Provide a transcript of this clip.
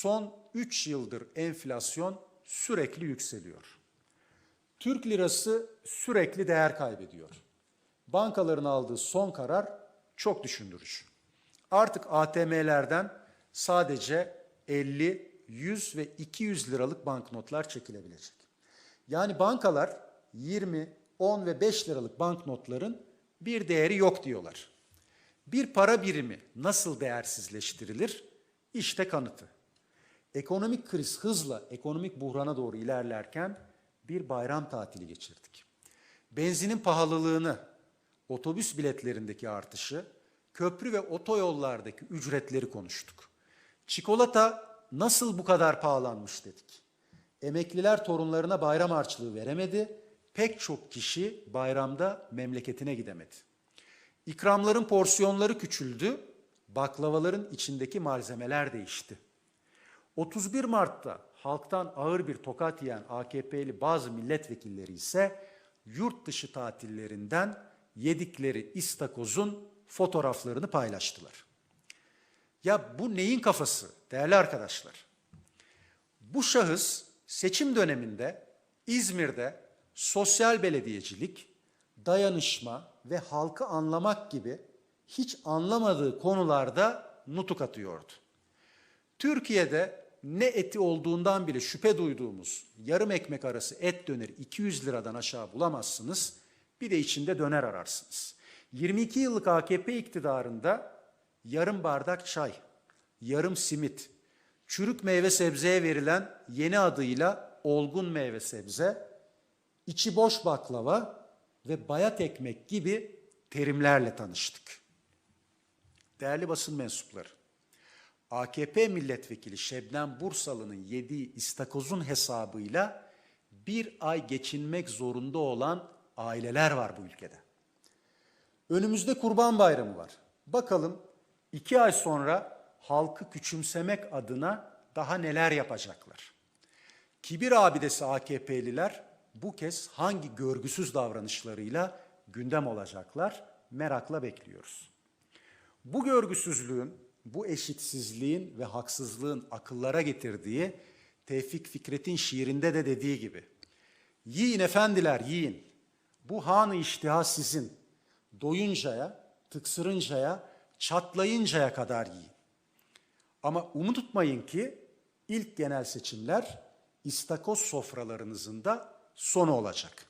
son 3 yıldır enflasyon sürekli yükseliyor. Türk lirası sürekli değer kaybediyor. Bankaların aldığı son karar çok düşündürücü. Artık ATM'lerden sadece 50, 100 ve 200 liralık banknotlar çekilebilecek. Yani bankalar 20, 10 ve 5 liralık banknotların bir değeri yok diyorlar. Bir para birimi nasıl değersizleştirilir? İşte kanıtı. Ekonomik kriz hızla ekonomik buhrana doğru ilerlerken bir bayram tatili geçirdik. Benzinin pahalılığını, otobüs biletlerindeki artışı, köprü ve otoyollardaki ücretleri konuştuk. Çikolata nasıl bu kadar pahalanmış dedik. Emekliler torunlarına bayram harçlığı veremedi, pek çok kişi bayramda memleketine gidemedi. İkramların porsiyonları küçüldü, baklavaların içindeki malzemeler değişti. 31 Mart'ta halktan ağır bir tokat yiyen AKP'li bazı milletvekilleri ise yurt dışı tatillerinden yedikleri istakozun fotoğraflarını paylaştılar. Ya bu neyin kafası değerli arkadaşlar? Bu şahıs seçim döneminde İzmir'de sosyal belediyecilik, dayanışma ve halkı anlamak gibi hiç anlamadığı konularda nutuk atıyordu. Türkiye'de ne eti olduğundan bile şüphe duyduğumuz yarım ekmek arası et döneri 200 liradan aşağı bulamazsınız. Bir de içinde döner ararsınız. 22 yıllık AKP iktidarında yarım bardak çay, yarım simit, çürük meyve sebzeye verilen yeni adıyla olgun meyve sebze, içi boş baklava ve bayat ekmek gibi terimlerle tanıştık. Değerli basın mensupları, AKP milletvekili Şebnem Bursalı'nın yediği istakozun hesabıyla bir ay geçinmek zorunda olan aileler var bu ülkede. Önümüzde Kurban Bayramı var. Bakalım iki ay sonra halkı küçümsemek adına daha neler yapacaklar? Kibir abidesi AKP'liler bu kez hangi görgüsüz davranışlarıyla gündem olacaklar? Merakla bekliyoruz. Bu görgüsüzlüğün, bu eşitsizliğin ve haksızlığın akıllara getirdiği Tevfik Fikret'in şiirinde de dediği gibi Yiyin efendiler yiyin. Bu hanı iştiha sizin. Doyuncaya, tıksırıncaya, çatlayıncaya kadar yiyin. Ama unutmayın ki ilk genel seçimler istakoz sofralarınızın da sonu olacak.